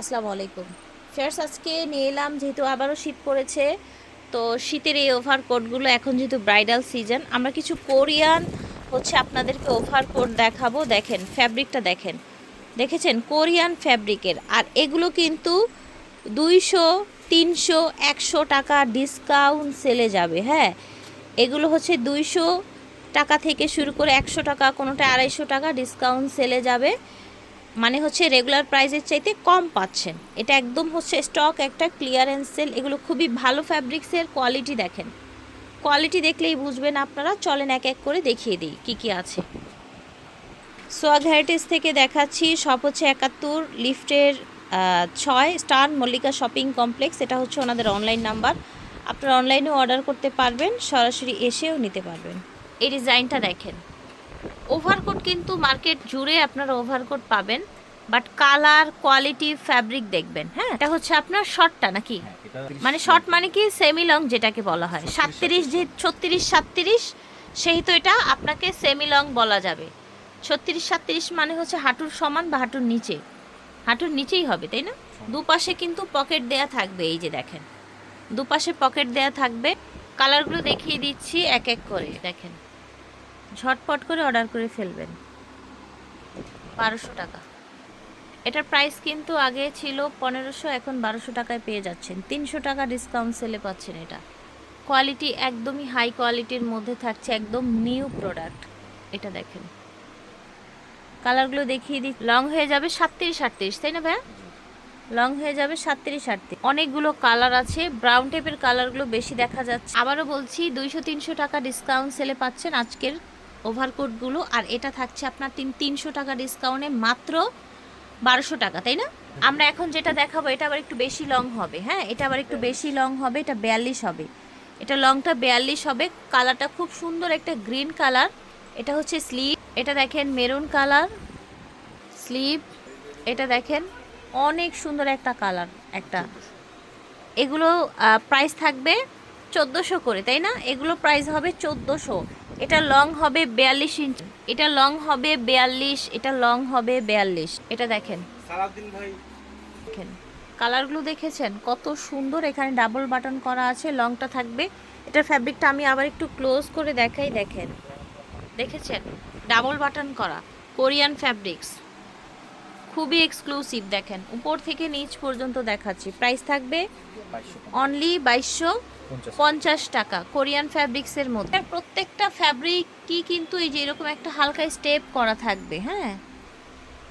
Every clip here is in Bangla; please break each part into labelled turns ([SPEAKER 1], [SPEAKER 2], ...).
[SPEAKER 1] আসসালামু আলাইকুম। ফেয়ার্স আজকে নিয়ে এলাম, যেহেতু আবারও শীত পড়েছে, তো শীতের এই ওভার কোটগুলো এখন যেহেতু ব্রাইডাল সিজন আমরা কিছু কোরিয়ান হচ্ছে আপনাদেরকে ওভার কোট দেখাবো। দেখেন ফ্যাব্রিকটা দেখেন। দেখেছেন? কোরিয়ান ফ্যাব্রিকের আর এগুলো কিন্তু দুইশো, তিনশো, একশো টাকা ডিসকাউন্ট সেলে যাবে হ্যাঁ? এগুলো হচ্ছে দুইশো টাকা থেকে শুরু করে একশো টাকা, কোনোটা আড়াইশো টাকা ডিসকাউন্ট সেলে যাবে। মানে হচ্ছে রেগুলার প্রাইসের চাইতে কম পাচ্ছেন। এটা একদম হচ্ছে স্টক একটা ক্লিয়ারেন্স সেল এগুলো খুবই ভালো ফ্যাব্রিক্সের কোয়ালিটি দেখেন। কোয়ালিটি দেখলেই বুঝবেন আপনারা, চলেন এক এক করে দেখিয়ে দিই কী কী আছে। সোয়াগ হ্যারিটেজ থেকে দেখাচ্ছি সব হচ্ছে একাত্তর লিফটের ছয় স্টার মল্লিকা শপিং কমপ্লেক্স এটা হচ্ছে ওনাদের অনলাইন নাম্বার আপনারা অনলাইনেও অর্ডার করতে পারবেন, সরাসরি এসেও নিতে পারবেন। এই ডিজাইনটা দেখেন। ওভারকোট কিন্তু মার্কেট জুড়ে আপনারা ওভারকোট পাবেন। বাট কালার কোয়ালিটি ফ্যাব্রিক দেখবেন হ্যাঁ? এটা হচ্ছে আপনার শর্টটা নাকি? মানে শর্ট মানে কি? সেমি লং যেটাকে বলা হয়। সাতত্রিশ যে ছত্রিশ সাতত্রিশ সেহেতু এটা আপনাকে সেমি লং বলা যাবে। ছত্রিশ সাতত্রিশ মানে হচ্ছে হাঁটুর সমান বা হাঁটুর নিচে। হাঁটুর নিচেই হবে তাই না? দুপাশে কিন্তু পকেট দেয়া থাকবে এই যে দেখেন। দুপাশে পকেট দেয়া থাকবে। কালারগুলো দেখিয়ে দিচ্ছি এক এক করে দেখেন। ঝটপট করে অর্ডার করে ফেলবেন। বারোশো টাকা। এটার প্রাইস কিন্তু আগে ছিল পনেরোশো, এখন বারোশো টাকায় পেয়ে যাচ্ছেন। তিনশো টাকা ডিসকাউন্ট সেলে পাচ্ছেন এটা। কোয়ালিটি একদমই হাই কোয়ালিটির মধ্যে থাকছে একদম নিউ প্রোডাক্ট এটা দেখেন। কালারগুলো দেখিয়ে দিই লং হয়ে যাবে সাতত্রিশ আটত্রিশ, তাই না ভাইয়া? লং হয়ে যাবে সাতত্রিশ আটত্রিশ। অনেকগুলো কালার আছে ব্রাউন টাইপের কালারগুলো বেশি দেখা যাচ্ছে। আবারও বলছি, দুইশো তিনশো টাকা ডিসকাউন্ট সেলে পাচ্ছেন আজকের ওভারকোটগুলো আর এটা থাকছে আপনার তিন তিনশো টাকা ডিসকাউন্টে মাত্র বারোশো টাকা, তাই না? আমরা এখন যেটা দেখাবো, এটা আবার একটু বেশি লং হবে হ্যাঁ? এটা আবার একটু বেশি লং হবে, এটা বিয়াল্লিশ হবে। এটা লংটা বিয়াল্লিশ হবে। কালারটা খুব সুন্দর একটা গ্রিন কালার এটা হচ্ছে স্লিভ এটা দেখেন মেরুন কালার স্লিভ এটা দেখেন অনেক সুন্দর একটা কালার একটা। এগুলো প্রাইস থাকবে চোদ্দোশো করে, তাই না? এগুলো প্রাইস হবে চোদ্দোশো। এটা লং হবে বিয়াল্লিশ ইঞ্চ এটা লং হবে বিয়াল্লিশ এটা লং হবে বিয়াল্লিশ। এটা দেখেন।
[SPEAKER 2] ভাই।
[SPEAKER 1] দেখেন। কালারগুলো দেখেছেন? কত সুন্দর এখানে ডাবল বাটন করা আছে লংটা থাকবে। এটার ফ্যাব্রিকটা আমি আবার একটু ক্লোজ করে দেখাই দেখেন। দেখেছেন? ডাবল বাটন করা। কোরিয়ান ফ্যাব্রিক্স খুবই এক্সক্লুসিভ দেখেন। উপর থেকে নিচ পর্যন্ত দেখাচ্ছি। প্রাইস থাকবে অনলি বাইশশো পঞ্চাশ টাকা। কোরিয়ান ফ্যাব্রিক্সের মধ্যে। প্রত্যেকটা ফ্যাব্রিকই কিন্তু এই যে এরকম একটা হালকা স্টেপ করা থাকবে হ্যাঁ?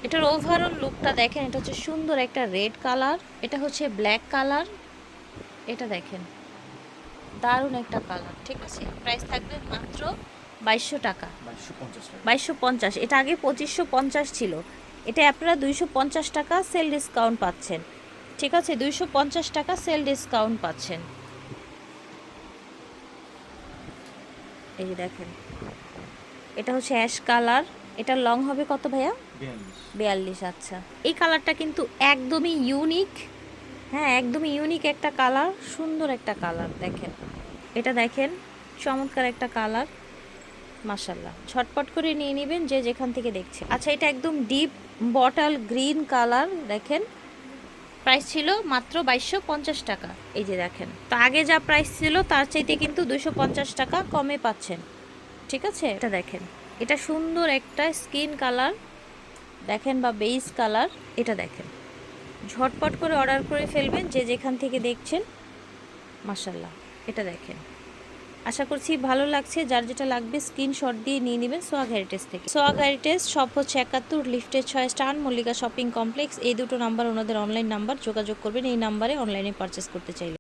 [SPEAKER 1] এটার ওভারঅল লুকটা দেখেন এটা হচ্ছে সুন্দর একটা রেড কালার এটা হচ্ছে ব্ল্যাক কালার এটা দেখেন। দারুণ একটা কালার ঠিক আছে? প্রাইস থাকবে মাত্র বাইশশো টাকা। বাইশশো পঞ্চাশ এটা আগে পঁচিশশো পঞ্চাশ ছিল। এটা আপনারা দুইশো পঞ্চাশ টাকা সেল ডিসকাউন্ট পাচ্ছেন। ঠিক আছে? দুইশো পঞ্চাশ টাকা সেল ডিসকাউন্ট পাচ্ছেন। এই যে দেখেন। এটা হচ্ছে অ্যাশ কালার। এটা লং হবে কত ভাইয়া? বিয়াল্লিশ। আচ্ছা। এই কালারটা কিন্তু একদমই ইউনিক হ্যাঁ একদমই ইউনিক একটা কালার। সুন্দর একটা কালার দেখেন। এটা দেখেন চমৎকার একটা কালার। মাসাল্লাহ ছটপট করে নিয়ে নেবেন যে যেখান থেকে দেখছে আচ্ছা এটা একদম ডিপ বটল গ্রিন কালার দেখেন। প্রাইস ছিল মাত্র বাইশশো পঞ্চাশ টাকা। এই যে দেখেন, তো আগে যা প্রাইস ছিল তার চাইতে কিন্তু দুশো পঞ্চাশ টাকা কমে পাচ্ছেন। ঠিক আছে? এটা দেখেন, এটা সুন্দর একটা স্কিন কালার। দেখেন বা বেইস কালার, এটা দেখেন। ঝটপট করে অর্ডার করে ফেলবেন যে যেখান থেকে দেখছেন। মাসাল্লাহ এটা দেখেন। আশা করছি ভালো লাগছে। যার যেটা লাগবে স্ক্রিনশট দিয়ে নিয়ে নেবেন সোয়াগ হেরিটেজ থেকে। সোয়াগ হেরিটেজ সব হচ্ছে একাত্তর লিফটের ছয় স্টান, মল্লিকা শপিং কমপ্লেক্স এই দুটো নাম্বার ওনাদের অনলাইন নাম্বার যোগাযোগ করবেন। এই নাম্বারে অনলাইনে পারচেস করতে চাইলে।